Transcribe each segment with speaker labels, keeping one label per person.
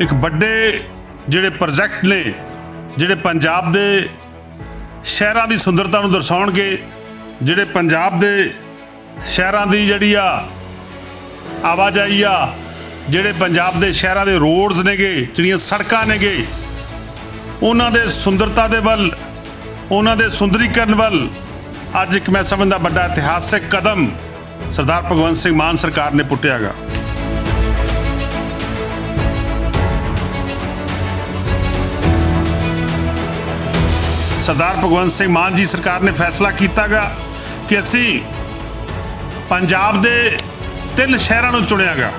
Speaker 1: ਇੱਕ ਵੱਡੇ ਜਿਹੜੇ ਪ੍ਰੋਜੈਕਟ ਨੇ, ਜਿਹੜੇ ਪੰਜਾਬ ਦੇ ਸ਼ਹਿਰਾਂ ਦੀ ਸੁੰਦਰਤਾ ਨੂੰ ਦਰਸਾਉਣਗੇ, ਜਿਹੜੇ ਪੰਜਾਬ ਦੇ ਸ਼ਹਿਰਾਂ ਦੀ ਜਿਹੜੀ ਆ ਆਵਾਜਾਈ ਆ, ਜਿਹੜੇ ਪੰਜਾਬ ਦੇ ਸ਼ਹਿਰਾਂ ਦੇ ਰੋਡਸ ਨੇਗੇ, ਜਿਹੜੀਆਂ ਸੜਕਾਂ ਨੇਗੇ, ਉਹਨਾਂ ਦੇ ਸੁੰਦਰਤਾ ਦੇ ਵੱਲ, ਉਹਨਾਂ ਦੇ ਸੁੰਦਰੀਕਰਨ ਵੱਲ ਅੱਜ ਇੱਕ ਮੈਂ ਸਮਝਦਾ ਵੱਡਾ ਇਤਿਹਾਸਕ ਕਦਮ ਸਰਦਾਰ ਭਗਵੰਤ ਸਿੰਘ ਮਾਨ ਸਰਕਾਰ ਨੇ ਪੁੱਟਿਆਗਾ। ਸਰਦਾਰ ਭਗਵੰਤ ਸਿੰਘ ਮਾਨ ਜੀ ਸਰਕਾਰ ਨੇ ਫੈਸਲਾ ਕੀਤਾਗਾ ਕਿ ਅਸੀਂ ਪੰਜਾਬ ਦੇ ਤਿੰਨ ਸ਼ਹਿਰਾਂ ਨੂੰ ਚੁਣਿਆਗਾ।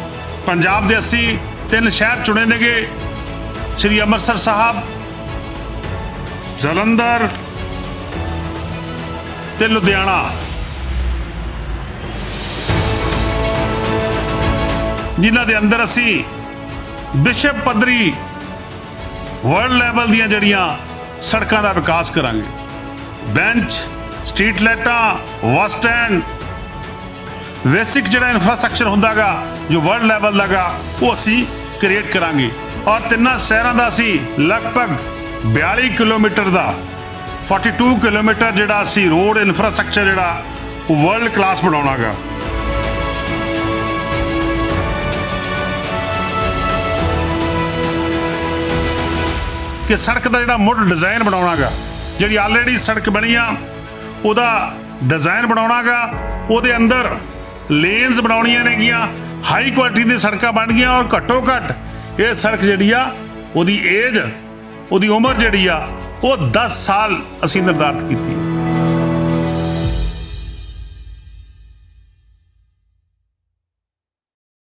Speaker 1: ਪੰਜਾਬ ਦੇ ਅਸੀਂ ਤਿੰਨ ਸ਼ਹਿਰ ਚੁਣੇ ਨੇਗੇ। ਸ੍ਰੀ ਅੰਮ੍ਰਿਤਸਰ ਸਾਹਿਬ, ਜਲੰਧਰ ਤੇ ਲੁਧਿਆਣਾ। ਜਿਨ੍ਹਾਂ ਦੇ ਅੰਦਰ ਅਸੀਂ ਵਿਸ਼ਵ ਪੱਧਰੀ ਵਰਲਡ ਲੈਵਲ ਦੀਆਂ ਜਿਹੜੀਆਂ ਸੜਕਾਂ ਦਾ ਵਿਕਾਸ ਕਰਾਂਗੇ। ਬੈਂਚ, ਸਟਰੀਟ ਲਾਈਟਾਂ, ਬੱਸ ਸਟੈਂਡ। ਬੇਸਿਕ ਜਿਹੜਾ ਇਨਫਰਾਸਟ੍ਰਕਚਰ ਹੁੰਦਾਗਾ, ਜੋ ਵਰਲਡ ਲੈਵਲ ਦਾਗਾ, ਉਹ ਅਸੀਂ ਕ੍ਰੀਏਟ ਕਰਾਂਗੇ। ਔਰ ਤਿੰਨਾਂ ਸ਼ਹਿਰਾਂ ਦਾ ਅਸੀਂ ਲਗਭਗ 42 ਕਿਲੋਮੀਟਰ ਦਾ 42 ਕਿਲੋਮੀਟਰ ਜਿਹੜਾ ਅਸੀਂ ਰੋਡ ਇਨਫਰਾਸਟ੍ਰਕਚਰ ਜਿਹੜਾ, ਉਹ ਵਰਲਡ ਕਲਾਸ ਬਣਾਉਣਾਗਾ। ਕਿ ਸੜਕ ਦਾ ਜਿਹੜਾ ਮੁੱਢ ਡਿਜ਼ਾਈਨ ਬਣਾਉਣਾਗਾ, ਜਿਹੜੀ ਆਲਰੇਡੀ ਸੜਕ ਬਣੀ ਆ, ਉਹਦਾ ਡਿਜ਼ਾਈਨ ਬਣਾਉਣਾਗਾ, ਉਹਦੇ ਅੰਦਰ ਲੇਨਸ ਬਣਾਉਣੀਆਂ ਨੇਗੀਆਂ ਹਾਈ ਕੁਆਲਿਟੀ ਦੀ ਸੜਕਾਂ ਬਣ ਗਈਆਂ ਔਰ ਘੱਟੋ ਘੱਟ ਇਹ ਸੜਕ ਜਿਹੜੀ ਆ, ਉਹਦੀ ਏਜ ਉਹਦੀ ਉਮਰ ਜਿਹੜੀ ਆ, ਉਹ 10 ਸਾਲ ਅਸੀਂ ਨਿਰਧਾਰਤ ਕੀਤੀ